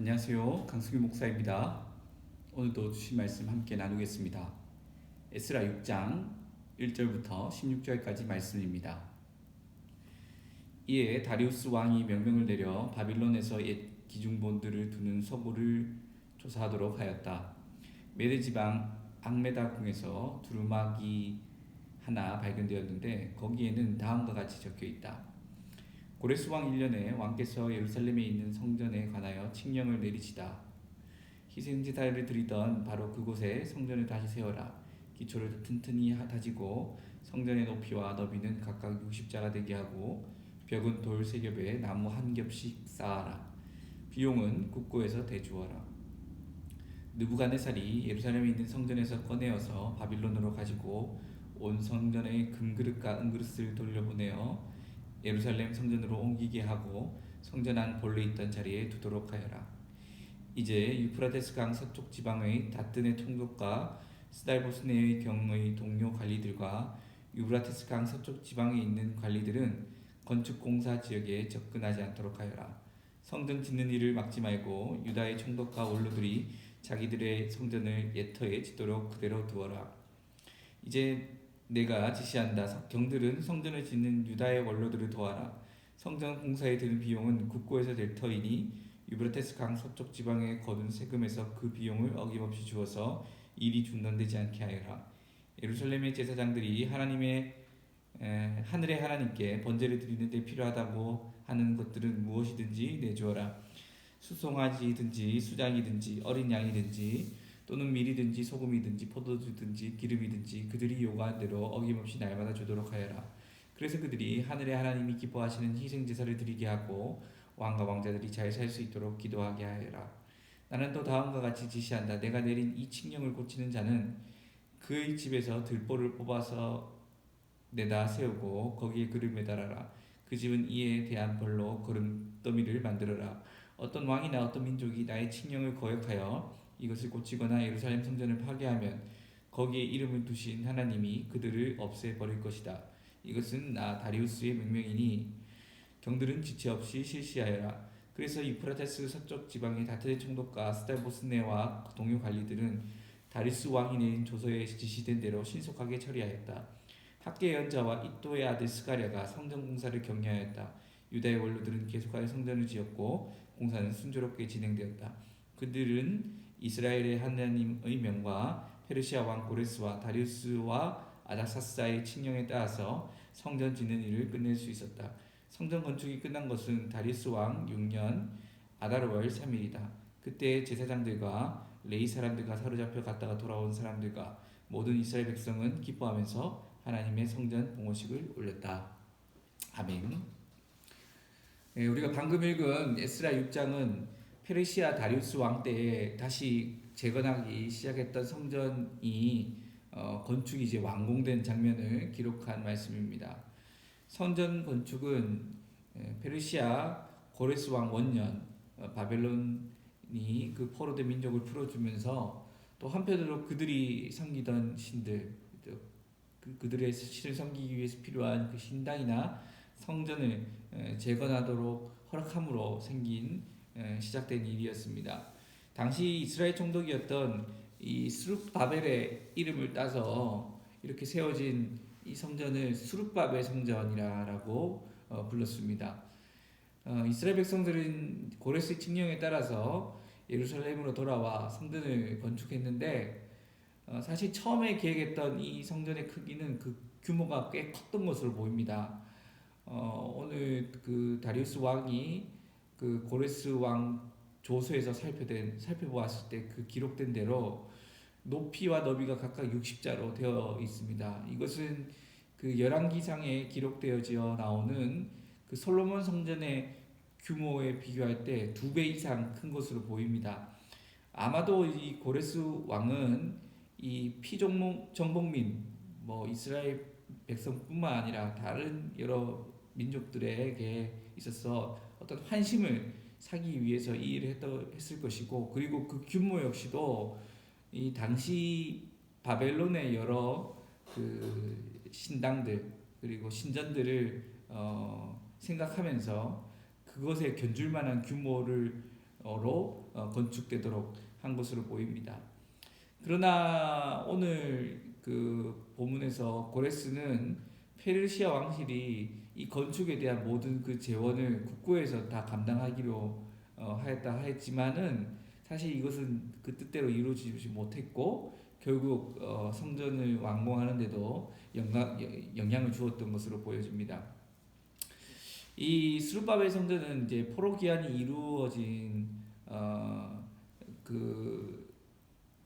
안녕하세요. 강승규 목사입니다. 오늘도 주신 말씀 함께 나누겠습니다. 에스라 6장 1절부터 16절까지 말씀입니다. 이에 다리우스 왕이 명령을 내려 바빌론에서 옛 기중본들을 두는 서부를 조사하도록 하였다. 메데 지방 악메다 궁에서 두루마기 하나 발견되었는데 거기에는 다음과 같이 적혀 있다. 고레스 왕 1년에 왕께서 예루살렘에 있는 성전에 칙령을 내리시다. 희생제사를 드리던 바로 그곳에 성전을 다시 세워라. 기초를 튼튼히 다지고 성전의 높이와 너비는 각각 60자가 되게 하고 벽은 돌 세 겹에 나무 한 겹씩 쌓아라. 비용은 국고에서 대주어라. 느부갓네살이 예루살렘에 있는 성전에서 꺼내어서 바빌론으로 가지고 온 성전의 금그릇과 은그릇을 돌려보내어 예루살렘 성전으로 옮기게 하고 성전 안 본래 있던 자리에 두도록 하여라. 이제 유프라테스 강 서쪽 지방의 다뜬의 총독과 스달보스네의 경의 동료 관리들과 유브라테스 강 서쪽 지방에 있는 관리들은 건축 공사 지역에 접근하지 않도록 하여라. 성전 짓는 일을 막지 말고 유다의 총독과 원로들이 자기들의 성전을 예터에 짓도록 그대로 두어라. 이제 내가 지시한다. 경들은 성전을 짓는 유다의 원로들을 도와라. 성전 공사에 드는 비용은 국고에서 될 터이니 유브라테스 강 서쪽 지방에 거둔 세금에서 그 비용을 어김없이 주어서 일이 중단되지 않게 하여라. 예루살렘의 제사장들이 하나님의 에, 하늘의 하나님께 번제를 드리는데 필요하다고 하는 것들은 무엇이든지 내주어라. 수송아지든지 수장이든지 어린 양이든지 또는 밀이든지 소금이든지 포도주든지 기름이든지 그들이 요구한 대로 어김없이 날마다 주도록 하여라. 그래서 그들이 하늘의 하나님이 기뻐하시는 희생 제사를 드리게 하고 왕과 왕자들이 잘 살 수 있도록 기도하게 하여라. 나는 또 다음과 같이 지시한다. 내가 내린 이 칙령을 고치는 자는 그의 집에서 들보를 뽑아서 내다 세우고 거기에 그를 매달아라. 그 집은 이에 대한 벌로 거름더미를 만들어라. 어떤 왕이나 어떤 민족이 나의 칙령을 거역하여 이것을 고치거나 예루살렘 성전을 파괴하면 거기에 이름을 두신 하나님이 그들을 없애버릴 것이다. 이것은 나 다리우스의 명령이니 경들은 지체 없이 실시하여라. 그래서 이프라테스 서쪽 지방의 다트의 총독과 스달보스네와 동료 관리들은 다리스 왕이 내린 조서에 지시된 대로 신속하게 처리하였다. 학계 연자와 이또의 아들 스가랴가 성전 공사를 격려하였다. 유다의 원로들은 계속하여 성전을 지었고 공사는 순조롭게 진행되었다. 그들은 이스라엘의 하나님의 명과 페르시아 왕 고레스와 다리우스와 아닥사스의 칙령에 따라서 성전 짓는 일을 끝낼 수 있었다. 성전 건축이 끝난 것은 다리우스 왕 6년 아다르월 3일이다. 그때 제사장들과 레이 사람들과 사로잡혀 갔다가 돌아온 사람들과 모든 이스라엘 백성은 기뻐하면서 하나님의 성전 봉헌식을 올렸다. 아멘. 네, 우리가 방금 읽은 에스라 6장은 페르시아 다리우스 왕 때에 다시 재건하기 시작했던 성전이 어, 건축이 이제 완공된 장면을 기록한 말씀입니다. 성전 건축은 페르시아 고레스 왕 원년 어, 바벨론이 그 포로된 민족을 풀어주면서 또 한편으로 그들이 섬기던 신들 그, 그들의 신을 섬기기 위해서 필요한 그 신당이나 성전을 재건하도록 허락함으로 생긴 시작된 일이었습니다. 당시 이스라엘 총독이었던 이 스룹바벨의 이름을 따서 이렇게 세워진 이 성전을 스룹바벨 성전이라고 어, 불렀습니다. 어, 이스라엘 백성들은 고레스 칙령에 따라서 예루살렘으로 돌아와 성전을 건축했는데 어, 사실 처음에 계획했던 이 성전의 크기는 그 규모가 꽤 컸던 것으로 보입니다. 어, 오늘 그 다리우스 왕이 그 고레스 왕 조서에서 살펴된 살펴보았을 때 그 기록된 대로 높이와 너비가 각각 60자로 되어 있습니다. 이것은 그 열왕기상에 기록되어져 나오는 그 솔로몬 성전의 규모에 비교할 때 두 배 이상 큰 것으로 보입니다. 아마도 이 고레스 왕은 이 피종목 정복민 뭐 이스라엘 백성뿐만 아니라 다른 여러 민족들에게 있어서 어떤 환심을 사기 위해서 이 일을 했을 것이고 그리고 그 규모 역시도 이 당시 바벨론의 여러 그 신당들 그리고 신전들을 어 생각하면서 그것에 견줄 만한 규모를 어, 건축되도록 한 것으로 보입니다. 그러나 오늘 그 본문에서 고레스는 페르시아 왕실이 이 건축에 대한 모든 그 재원을 국고에서 다 감당하기로 어, 하였다 하였지만은 사실 이것은 그 뜻대로 이루어지지 못했고 결국 어, 성전을 완공하는데도 영향, 영향을 주었던 것으로 보여집니다. 이 스룹바벨 성전은 이제 포로 기한이 이루어진 어, 그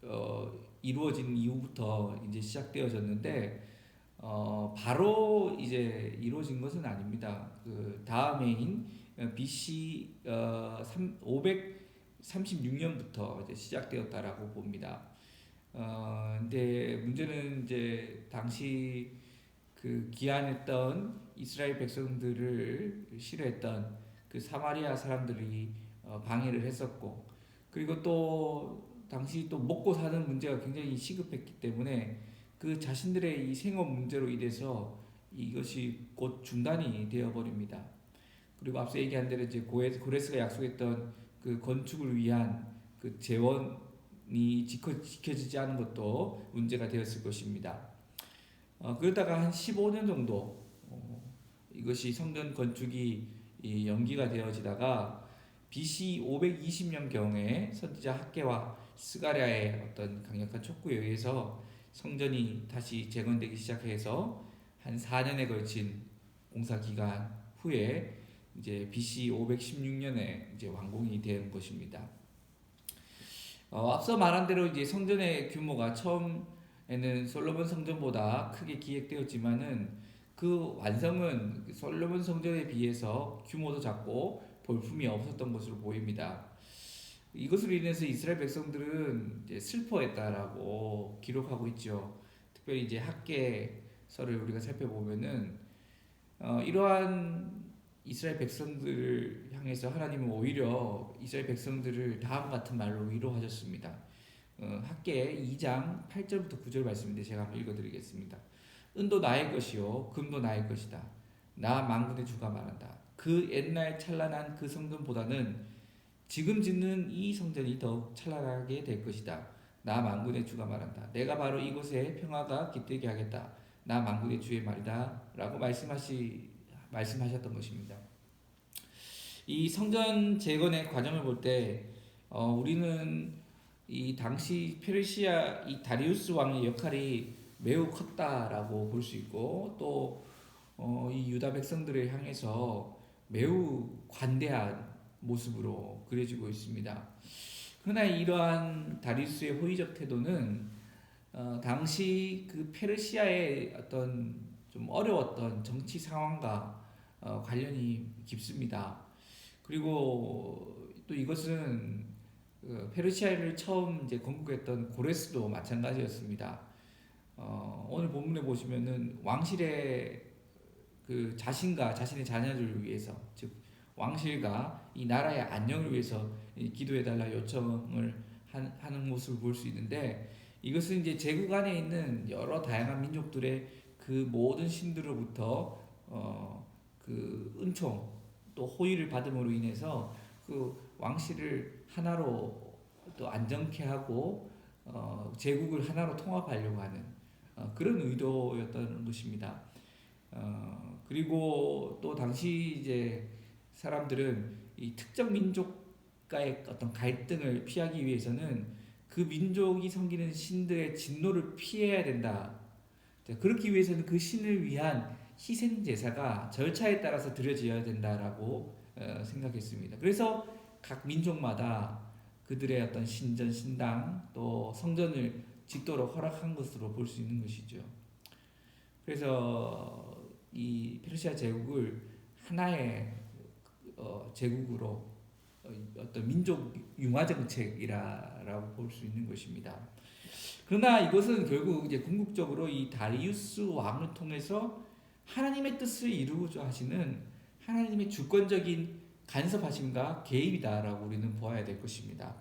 어, 이루어진 이후부터 이제 시작되어졌는데 어, 바로 이제 이루어진 것은 아닙니다. 그 다음해인 BC 어, 536년부터 이제 시작되었다라고 봅니다. 어, 근데 문제는 이제 당시 그 기한했던 이스라엘 백성들을 싫어했던 그 사마리아 사람들이 어, 방해를 했었고 그리고 또 당시 또 먹고 사는 문제가 굉장히 시급했기 때문에 그 자신들의 이 생업 문제로 인해서 이것이 곧 중단이 되어 버립니다. 그리고 앞서 얘기한 대로 이제 고레스가 약속했던 그 건축을 위한 그 재원이 지켜, 지켜지지 않은 것도 문제가 되었을 것입니다. 어, 그러다가 한 15년 정도 어, 이것이 성전 건축이 연기가 되어지다가 BC 520년 경에 선지자 학계와 스가랴의 어떤 강력한 촉구에 의해서 성전이 다시 재건되기 시작해서 한 4년에 걸친 공사 기간 후에 이제 BC 516년에 이제 완공이 된 것입니다. 어, 앞서 말한 대로 이제 성전의 규모가 처음에는 솔로몬 성전보다 크게 기획되었지만은 그 완성은 솔로몬 성전에 비해서 규모도 작고 볼품이 없었던 것으로 보입니다. 이것으로 인해서 이스라엘 백성들은 슬퍼했다라고 기록하고 있죠. 특별히 이제 학계서를 우리가 살펴보면은 어, 이러한 이스라엘 백성들을 향해서 하나님은 오히려 이스라엘 백성들을 다음 같은 말로 위로하셨습니다. 어, 학계 2장 8절부터 9절 말씀인데 제가 한번 읽어드리겠습니다. 은도 나의 것이요 금도 나의 것이다. 나 만군의 주가 말한다. 그 옛날 찬란한 그 성전보다는 지금 짓는 이 성전이 더욱 찬란하게 될 것이다. 나 만군의 주가 말한다. 내가 바로 이곳에 평화가 깃들게 하겠다. 나 만군의 주의 말이다. 라고 말씀하시, 말씀하셨던 것입니다. 이 성전 재건의 과정을 볼 때, 어, 우리는 이 당시 페르시아 이 다리우스 왕의 역할이 매우 컸다라고 볼 수 있고, 또, 어, 이 유다 백성들을 향해서 매우 관대한 모습으로 그려지고 있습니다. 그러나 이러한 다리우스의 호의적 태도는 어, 당시 그 페르시아의 어떤 좀 어려웠던 정치 상황과 어, 관련이 깊습니다. 그리고 또 이것은 그 페르시아를 처음 이제 건국했던 고레스도 마찬가지였습니다. 어, 오늘 본문에 보시면은 왕실의 그 자신과 자신의 자녀들을 위해서 즉 왕실과 이 나라의 안녕을 위해서 기도해달라 요청을 하는 모습을 볼 수 있는데 이것은 이제 제국 안에 있는 여러 다양한 민족들의 그 모든 신들로부터 어 그 은총 또 호의를 받음으로 인해서 그 왕실을 하나로 또 안정케 하고 어 제국을 하나로 통합하려고 하는 어 그런 의도였던 것입니다. 어 그리고 또 당시 이제 사람들은 이 특정 민족과의 어떤 갈등을 피하기 위해서는 그 민족이 섬기는 신들의 진노를 피해야 된다. 그렇기 위해서는 그 신을 위한 희생 제사가 절차에 따라서 드려져야 된다라고 어, 생각했습니다. 그래서 각 민족마다 그들의 어떤 신전, 신당 또 성전을 짓도록 허락한 것으로 볼 수 있는 것이죠. 그래서 이 페르시아 제국을 하나의 어, 제국으로 어, 어떤 민족 융화 정책이라고 볼 수 있는 것입니다. 그러나 이것은 결국 이제 궁극적으로 이 다리우스 왕을 통해서 하나님의 뜻을 이루고자 하시는 하나님의 주권적인 간섭하심과 개입이다라고 우리는 보아야 될 것입니다.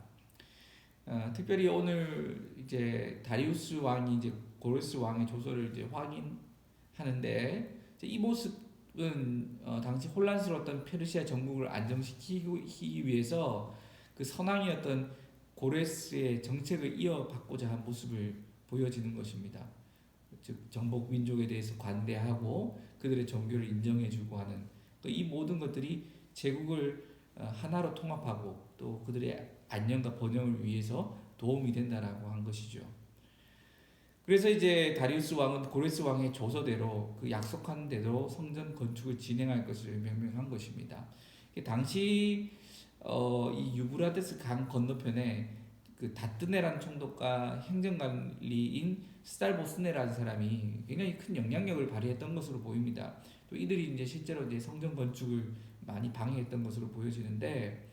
어, 특별히 오늘 이제 다리우스 왕이 이제 고레스 왕의 조서를 이제 확인하는데 이 모습 은 어, 당시 혼란스러웠던 페르시아 전국을 안정시키기 위해서 그 선왕이었던 고레스의 정책을 이어받고자 한 모습을 보여지는 것입니다. 즉 정복 민족에 대해서 관대하고 그들의 종교를 인정해주고 하는 또이 모든 것들이 제국을 어, 하나로 통합하고 또 그들의 안녕과 번영을 위해서 도움이 된다라고 한 것이죠. 그래서 이제 다리우스 왕은 고레스 왕의 조서대로 그 약속한 대로 성전 건축을 진행할 것을 명명한 것입니다. 당시 어, 이 유브라데스 강 건너편에 그 다뜨네라는 총독과 행정관리인 스탈보스네라는 사람이 굉장히 큰 영향력을 발휘했던 것으로 보입니다. 또 이들이 이제 실제로 이제 성전 건축을 많이 방해했던 것으로 보여지는데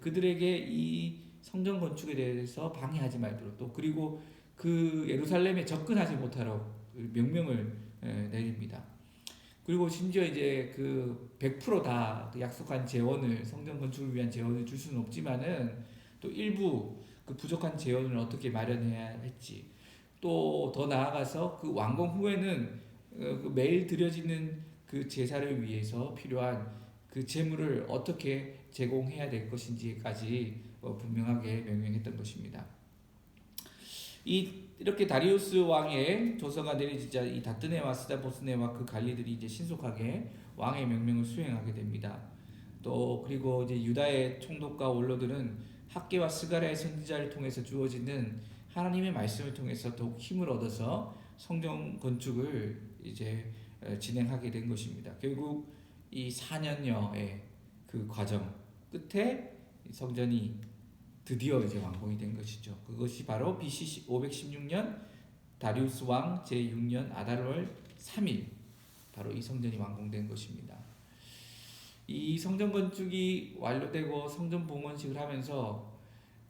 그들에게 이 성전 건축에 대해서 방해하지 말도록 또 그리고 그 예루살렘에 접근하지 못하도록 명령을 예, 내립니다. 그리고 심지어 이제 그 100%다 그 약속한 재원을 성전 건축을 위한 재원을 줄 수는 없지만은 또 일부 그 부족한 재원을 어떻게 마련해야 할지 또 더 나아가서 그 완공 후에는 어, 그 매일 드려지는 그 제사를 위해서 필요한 그 재물을 어떻게 제공해야 될 것인지까지 어, 분명하게 명명했던 것입니다. 이 이렇게 다리우스 왕의 조서가 내려지자 이 다뜨네와 스다보스네와 그 관리들이 이제 신속하게 왕의 명령을 수행하게 됩니다. 또 그리고 이제 유다의 총독과 원로들은 학계와 스가랴의 선지자를 통해서 주어지는 하나님의 말씀을 통해서 더욱 힘을 얻어서 성경 건축을 이제 어, 진행하게 된 것입니다. 결국 이 4년여의 그 과정 끝에 성전이 드디어 이제 완공이 된 것이죠. 그것이 바로 BC 516년 다리우스 왕 제6년 아달월 3일 바로 이 성전이 완공된 것입니다. 이 성전 건축이 완료되고 성전 봉헌식을 하면서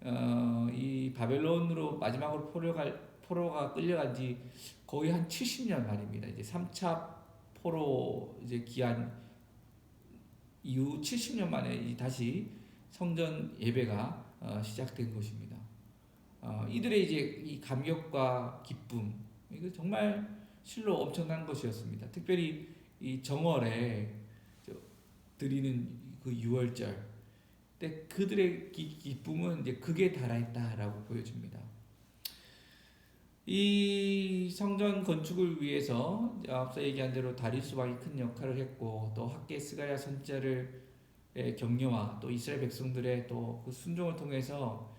어, 이 바벨론으로 마지막으로 포로가 포로가 끌려간 지 거의 한 70년 만입니다. 이제 3차 포로 이제 기한 이후 70년 만에 다시 성전 예배가 어, 시작된 것입니다. 어, 이들의 이제 이 감격과 기쁨 이거 정말 실로 엄청난 것이었습니다. 특별히 이 정월에 드리는 그 유월절 때 그들의 기, 기쁨은 이제 극에 달하였다라고 보여집니다. 이 성전 건축을 위해서 앞서 얘기한 대로 다리스 왕이 큰 역할을 했고 또 학계 스가랴 선자를 격려와 또 이스라엘 백성들의 또 그 순종을 통해서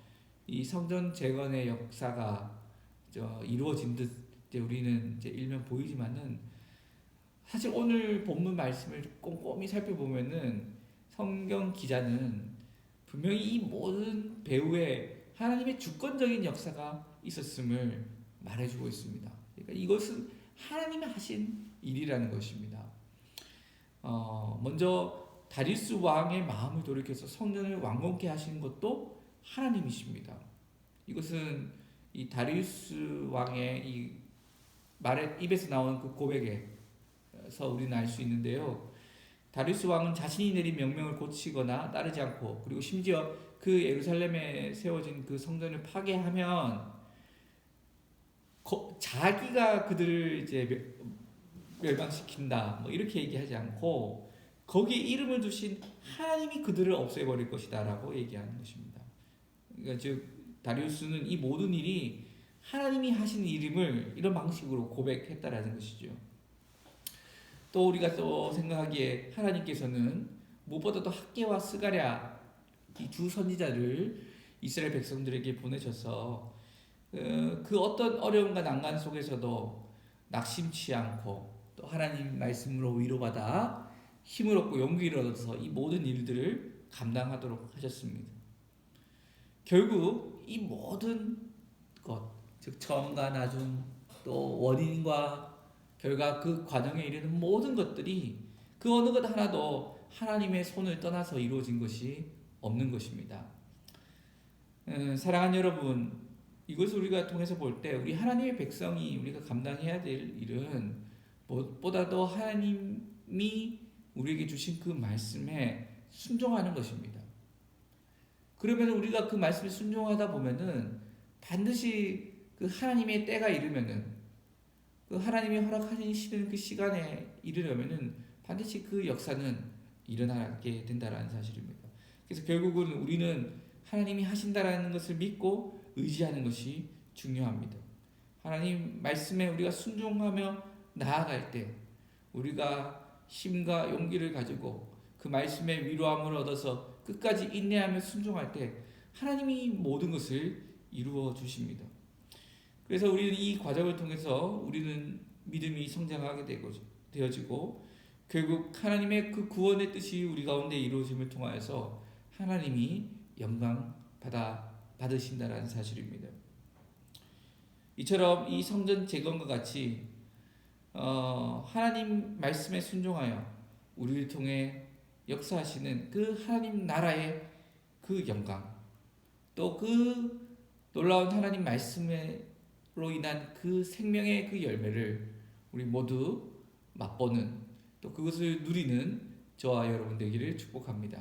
이 성전 재건의 역사가 이루어진 듯 이제 우리는 이제 일면 보이지만은 사실 오늘 본문 말씀을 꼼꼼히 살펴보면은 성경 기자는 분명히 이 모든 배후에 하나님의 주권적인 역사가 있었음을 말해주고 있습니다. 그러니까 이것은 하나님이 하신 일이라는 것입니다. 어, 먼저 다리스 왕의 마음을 돌이켜서 성전을 완공케 하시는 것도 하나님이십니다. 이것은 이 다리우스 왕의 이 말의 입에서 나온 그 고백에 서 우리는 알 수 있는데요. 다리우스 왕은 자신이 내린 명령을 고치거나 따르지 않고 그리고 심지어 그 예루살렘에 세워진 그 성전을 파괴하면 거, 자기가 그들을 이제 멸망시킨다 뭐 이렇게 얘기하지 않고 거기에 이름을 두신 하나님이 그들을 없애버릴 것이다라고 얘기하는 것입니다. 그러니까 즉 다리우스는 이 모든 일이 하나님이 하신 일임을 이런 방식으로 고백했다라는 것이죠. 또 우리가 또 생각하기에 하나님께서는 무엇보다도 학계와 스가랴 이 두 선지자를 이스라엘 백성들에게 보내셔서 그, 그 어떤 어려움과 난간 속에서도 낙심치 않고 또 하나님 말씀으로 위로받아 힘을 얻고 용기를 얻어서 이 모든 일들을 감당하도록 하셨습니다. 결국 이 모든 것, 즉 처음과 나중 또 원인과 결과 그 과정에 이르는 모든 것들이 그 어느 것 하나도 하나님의 손을 떠나서 이루어진 것이 없는 것입니다. 음, 사랑하는 여러분, 이것을 우리가 통해서 볼 때 우리 하나님의 백성이 우리가 감당해야 될 일은 무엇보다도 하나님이 우리에게 주신 그 말씀에 순종하는 것입니다. 그러면 우리가 그 말씀에 순종하다 보면은 반드시 그 하나님의 때가 이르면은 그 하나님이 허락하시는 그 시간에 이르려면은 반드시 그 역사는 일어나게 된다라는 사실입니다. 그래서 결국은 우리는 하나님이 하신다라는 것을 믿고 의지하는 것이 중요합니다. 하나님 말씀에 우리가 순종하며 나아갈 때 우리가 힘과 용기를 가지고 그 말씀의 위로함을 얻어서 끝까지 인내하며 순종할 때 하나님이 모든 것을 이루어 주십니다. 그래서 우리는 이 과정을 통해서 우리는 믿음이 성장하게 되고 되어지고 결국 하나님의 그 구원의 뜻이 우리 가운데 이루어짐을 통하여서 하나님이 영광 받아 받으신다라는 사실입니다. 이처럼 이 성전 재건과 같이 어, 하나님 말씀에 순종하여 우리를 통해 역사하시는 그 하나님 나라의 그 영광 또 그 놀라운 하나님 말씀으로 인한 그 생명의 그 열매를 우리 모두 맛보는 또 그것을 누리는 저와 여러분 되기를 축복합니다.